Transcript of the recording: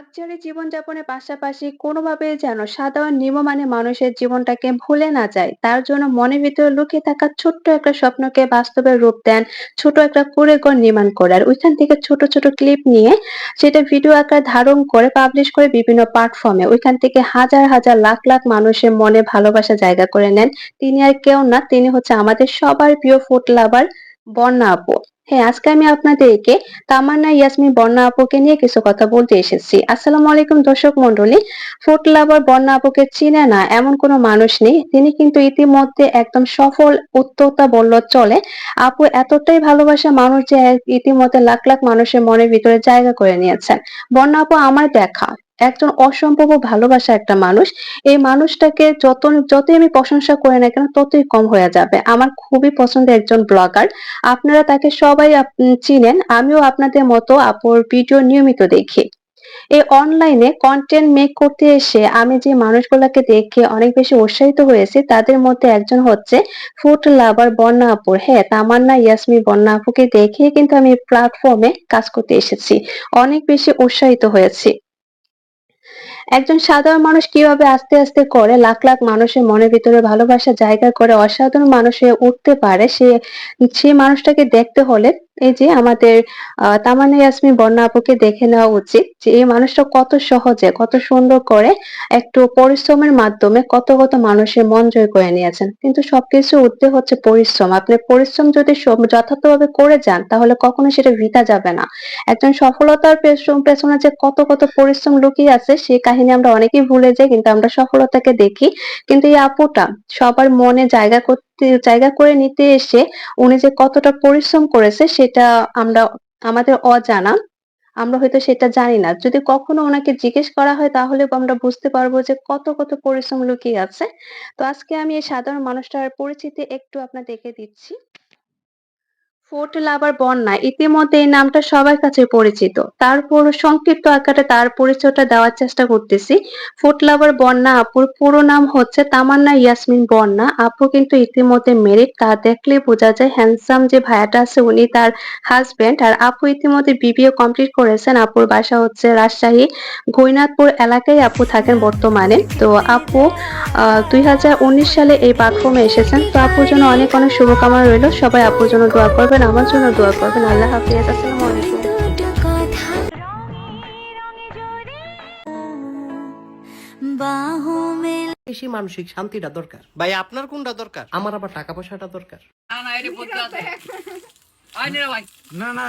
Luxury জীবনযাপনের পাশাপাশি কোনোভাবে যেন সাধারণ নিম্নমানের মানুষের জীবনটাকে ভুলে না যায়, তার জন্য মনের ভিতরে লুকিয়ে থাকা ছোট্ট একটা স্বপ্নকে বাস্তবে রূপ দেন ছোট একটা কুঁড়েঘর নির্মাণ করে। আর ওইখান থেকে ছোট, ছোট ক্লিপ নিয়ে সেটা ভিডিও আকার ধারণ করে পাবলিশ করে বিভিন্ন প্ল্যাটফর্মে। ওইখান থেকে হাজার, হাজার লাখ, লাখ মানুষের মনে ভালোবাসা জায়গা করে নেন। তিনি আর কেউ না, তিনি হচ্ছে আমাদের সবার প্রিয় ফুড লাভার বন্যা আপু। হ্যাঁ, আজকে আমি আপনাদেরকে তামান্না ইয়াসমিন বন্যা আপুকে নিয়ে কিছু কথা বলতে এসেছি। আসসালামু আলাইকুম দর্শক মন্ডলী। ফুড লাভার বন্যা আপুকে চিনে না এমন কোনো মানুষ নেই। তিনি কিন্তু ইতিমধ্যে একদম সফল উদ্যোক্তা বলল চলে। আপু এতটাই ভালোবাসা মানুষ যে ইতিমধ্যে লাখ, লাখ মানুষের মনের ভিতরে জায়গা করে নিয়েছেন। বন্যা আপু আমার দেখা একজন অসম্ভব ভালোবাসা একটা মানুষ। এই মানুষটাকে যত যতই আমি প্রশংসা করি না কেন ততই কম হয়ে যাবে। আমার খুবই পছন্দের একজন ব্লগার। আপনারা তাকে সবাই চিনেন। আমিও আপনাদের মতো আপুর ভিডিও নিয়মিত দেখি। এই অনলাইনে কন্টেন্ট মেক করতে এসে আমি যে মানুষগুলাকে দেখে অনেক বেশি উৎসাহিত হয়েছি তাদের মধ্যে একজন হচ্ছে ফুড লাভার বন্যা আপুর। হ্যাঁ, তামান্না ইয়াসমিন বন্যা আপুকে দেখে কিন্তু আমি প্ল্যাটফর্মে কাজ করতে এসেছি। অনেক বেশি উৎসাহিত হয়েছি। একজন সাধারণ মানুষ কীভাবে আস্তে, আস্তে করে লাখ, লাখ মানুষের মনের ভিতরে ভালোবাসা জায়গা করে অসাধারণ মানুষে উঠতে পারে সে সে মানুষটাকে দেখতে হলে এই যে আমাদের তামান্না ইয়াসমিন বন্যা আপুকে দেখে নেওয়া উচিত যে এই মানুষটা কত সহজে কত সুন্দর করে একটু পরিশ্রমের মাধ্যমে কত, কত মানুষের মন জয় করে নিয়েছেন। কিন্তু সবকিছুর ঊর্ধ্বে হচ্ছে পরিশ্রম। আপনি পরিশ্রম যদি যথার্থভাবে করে যান তাহলে কখনো সেটা ভিতা যাবে না। একজন সফলতার পেছনে যে কত, কত পরিশ্রম লুকিয়ে আছে সেই কাহিনী আমরা অনেকেই ভুলে যাই কিন্তু আমরা সফলতাকে দেখি। কিন্তু এই আপুটা সবার মনে জায়গা করতে জায়গা করে নিতে এসে উনি যে কতটা পরিশ্রম করেছে সেটা আমরা আমাদের অজানা। আমরা হয়তো সেটা জানি না। যদি কখনো ওনাকে জিজ্ঞেস করা হয় তাহলে আমরা বুঝতে পারব যে কত, কত পরিশ্রম লুকিয়ে আছে। তো আজকে আমি এই সাধারণ মানুষটার পরিচিতি একটু আপনার দেখে দিচ্ছি। ফুড লাভার বন্যা ইতিমধ্যে এই নামটা সবার কাছে পরিচিত। তারপর সংক্ষিপ্ত আকারে তার পরিচয়টা দেওয়ার চেষ্টা করতেছি। ফুড লাভার বন্যা আপুর পুরো নাম হচ্ছে তামান্না ইয়াসমিন বন্যা। আপু কিন্তু ইতিমধ্যে মেরিড তা দেখলেই বোঝা যায় হ্যান্ডসাম যে ভাইয়াটা আছে উনি তার আর আপু ইতিমধ্যে বিবিএ কমপ্লিট করেছেন। আপুর বাসা হচ্ছে রাজশাহী গইনাথপুর এলাকায় আপু থাকেন বর্তমানে। তো আপু 2019 সালে এই প্ল্যাটফর্মে এসেছেন। তো আপুর জন্য অনেক, অনেক শুভকামনা রইল সবাই আপুর জন্য দোয়া করবেন। আমার জন্য দোয়া করবেন। আল্লাহ হাফিজ আসসালামু আলাইকুম। বেশি মানসিক শান্তিটা দরকার। ভাই আপনার কোনটা দরকার? আমার আবার টাকা পয়সাটা দরকার। না না এটা না না